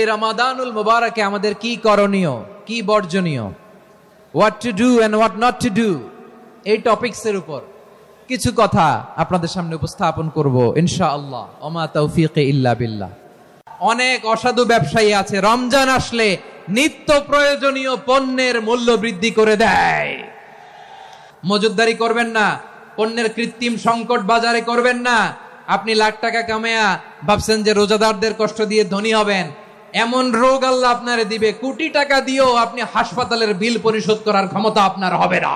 এই রমাদানুল মুবারকে আমাদের কি করণীয়? কি বর্জনীয়? What to do and what not to do এই টপিকসের উপর কিছু কথা আপনাদের সামনে উপস্থাপন করব, ইনশাআল্লাহ। ওমা তৌফিক ইল্লা বিল্লাহ। অনেক অসাধু ব্যবসায়ী আছে, রমজান আসলে নিত্য প্রয়োজনীয় পণ্যের মূল্য বৃদ্ধি করে দেয়। মজুদদারি করবেন না, পণ্যের কৃত্রিম সংকট বাজারে করবেন না। আপনি লাখ টাকা কামায়া ভাবছেন যে রোজাদারদের কষ্ট দিয়ে ধনী হবেন। এমন রোগ আল্লাহ আপনারে দিবে, কোটি টাকা দিয়েও আপনি হাসপাতালের বিল পরিশোধ করার ক্ষমতা আপনার হবে না।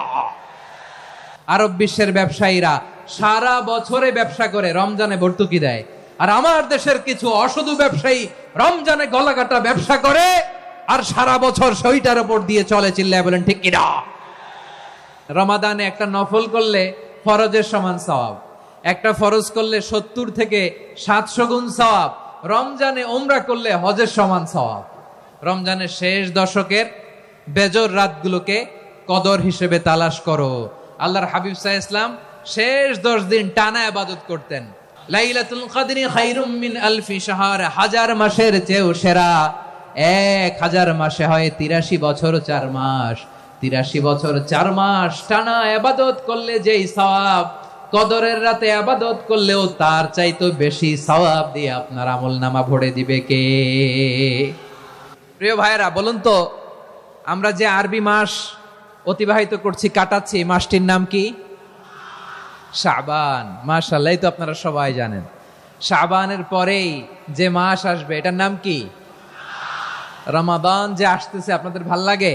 আরব বিশ্বের ব্যবসায়ীরা সারা বছরে ব্যবসা করে, রমজানে ভর্তুকি দেয়। আর আমার দেশের কিছু অসাধু ব্যবসায়ী রমজানে গলাকাটা ব্যবসা করে, আর সারা বছর সইটার উপর দিয়ে চলে চিল্লায় বলেন, ঠিক কিনা? রমাদানে একটা নফল করলে ফরজের সমান সওয়াব, একটা ফরজ করলে সত্তর থেকে সাতশো গুণ সওয়াব রমজানে ওমরা করলে হজের সমান সওয়াব। রমজানের শেষ দশকের বেজর রাতগুলোকে কদর হিসেবে তালাশ করো। আল্লাহর হাবিব সাহ ইসলাম শেষ দশ দিন টানা আবাদত করতেন। লাইলাতুল কাদরি খাইরুম মিন আলফি শাহর, হাজার মাসের চেয়েও সেরা। এক হাজার মাসে হয় তিরাশি বছর চার মাস। তিরাশি বছর চার মাস টানা আবাদত করলে যেই সওয়াব কদরের রাতে আবাদত করলেও তার চাইতো বেশি সওয়াব দিয়ে আপনার আমল নামা ভরে দিবে কে? প্রিয় ভাইয়েরা, বলুন তো, আমরা যে আরবি মাস অতিবাহিত করছি, কাটাচ্ছি মাসটির নাম কি? শাবান। মাশাল্লাহ তো আপনারা সবাই জানেন। শাবানের পরেই যে মাস আসবে, এটার নাম কি? রমাদান যে আসতেছে, আপনাদের ভালো লাগে?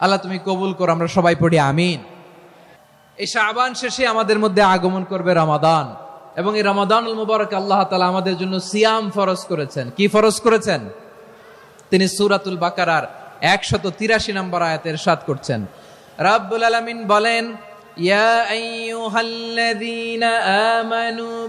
আল্লাহ তুমি কবুল করো, আমরা সবাই পড়ি আমিন। এই শাবান শেষে আমাদের মধ্যে আগমন করবে রমাদান। এবং এই রমাদানুল মুবারক আল্লাহ তালা আমাদের জন্য সিয়াম ফরজ করেছেন। কি ফরজ করেছেন? তিনি সুরাতুল বাকারার একশত তিরাশি নম্বর আয়াতের সাত করছেন। রাব্বুল আলামিন বলেন, ইয়া আইয়ুহাল্লাযীনা আমানু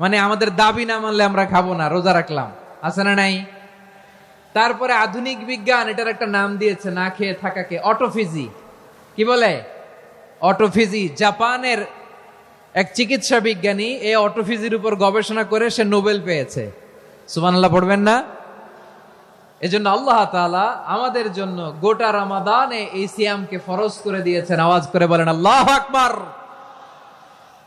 মানে আমাদের দাবি না মানলে আমরা খাব না, রোজা রাখলাম। আছে না নাই? তারপরে আধুনিক বিজ্ঞান এটার একটা নাম দিয়েছে, না খেয়ে থাকাকে অটোফিজি। কি বলে? অটোফিজি, জাপানের এক চিকিৎসা বিজ্ঞানী এই অটোফিজির উপর গবেষণা করে সে নোবেল পেয়েছে। সুবহানাল্লাহ, পড়বেন না? এজন্য আল্লাহ তাআলা আমাদের জন্য গোটা রমাদানে এই সিয়ামকে ফরজ করে দিয়েছেন। আওয়াজ করে বলেন, আল্লাহ আকবার!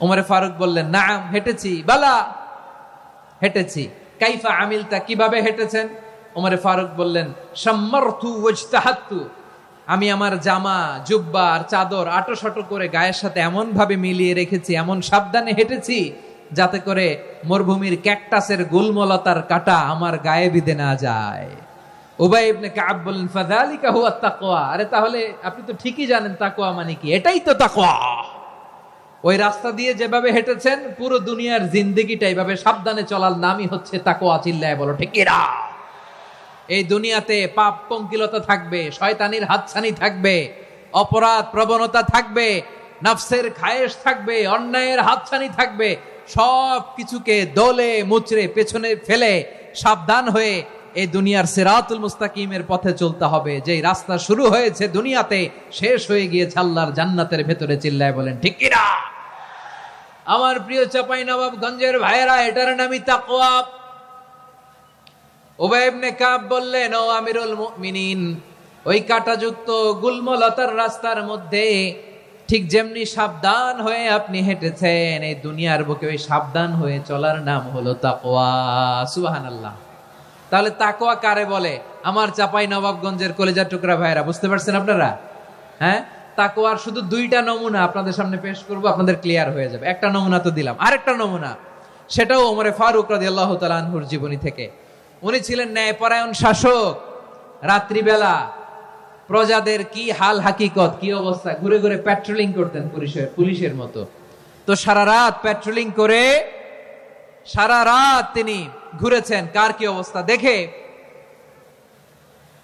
ওমরে ফারুক বললেন, নাম, হেঁটেছি। বালা, হেঁটেছি। কাইফা আমিলতা? কীভাবে হেঁটেছেন? ওমরে ফারুক বললেন সম্মার্থু আমি আমার জামা, জুব্বা আর চাদর আটো সাটো করে গায়ের সাথে এমন ভাবে মিলিয়ে রেখেছি, এমন সাবধানে হেঁটেছি যাতে করে মরুভূমির ক্যাকটাসের গুলমলতার কাটা আমার গায়ে বিধে না যায়। আরে তাহলে আপনি তো ঠিকই জানেন তাকওয়া মানে কি? এটাই তো তাকওয়া। ওই রাস্তা দিয়ে যেভাবে হেঁটেছেন, পুরো দুনিয়ার জিন্দেগিটা এইভাবে সাবধানে চলার নামই হচ্ছে তাকওয়া, চিল্লায় বলো ঠিকিরা এই দুনিয়াতে পাপ পঙ্কিলতা থাকবে, শয়তানির হাতছানি থাকবে, অপরাধ প্রবণতা থাকবে, নফসের খায়েশ থাকবে, অন্যায়ের হাতছানি থাকবে, সব কিছুকে দলে, মুচড়ে, পেছনে ফেলে সাবধান হয়ে এই দুনিয়ার সিরাতুল মুস্তাকিমের পথে চলতে হবে। যে রাস্তা শুরু হয়েছে দুনিয়াতে, শেষ হয়ে গিয়েছে আল্লাহর জান্নাতের ভেতরে, চিল্লায় বলেন, ঠিক কিনা আমার প্রিয় চাপাই নবাবগঞ্জের ভাইয়েরা, এটার নামই তাকওয়া। ওবাইবনে কাব বললেন, ও আমিরুল মুমিনিন, ওই কাটাযুক্ত গুলমলতার রাস্তার মধ্যে ঠিক যেমনি সাবধান হয়ে আপনি হেঁটেছেন, এই দুনিয়ার বুকে ওই সাবধান হয়ে চলার নাম হলো তাকওয়া। সুবাহান আল্লাহ তাহলে তাকোয়া কারে বলে? আমার চাপাই নবাবগঞ্জের কলেজার টুকরা ভাইরা বুঝতে পারছেন আপনারা? হ্যাঁ? তাকওয়ার শুধু দুইটা নমুনা আপনাদের সামনে পেশ করব, আপনাদের ক্লিয়ার হয়ে যাবে। একটা নমুনা তো দিলাম। আরেকটা নমুনা, সেটাও ওমরে ফারুক রাদি আল্লাহ তালানহুর জীবনী থেকে। উনি ছিলেন ন্যায়পরায়ণ শাসক। রাত্রিবেলা প্রজাদের কি হাল হাকিকত, কি অবস্থা? ঘুরে ঘুরে প্যাট্রোলিং করতেন পুলিশের পুলিশের মতো। তো সারা রাত প্যাট্রোলিং করে সারা রাত তিনি ঘুরেছেন। কার কি অবস্থা? দেখে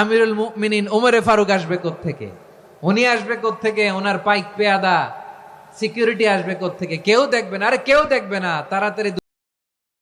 আমিরুল মুমিনিন ওমরে ফারুক আসবে থেকে উনি আসবে থেকে ওনার পাইক পেয়াদা, সিকিউরিটি আসবে থেকে কেউ দেখবে না। আরে কেউ দেখবে না। তাড়াতাড়ি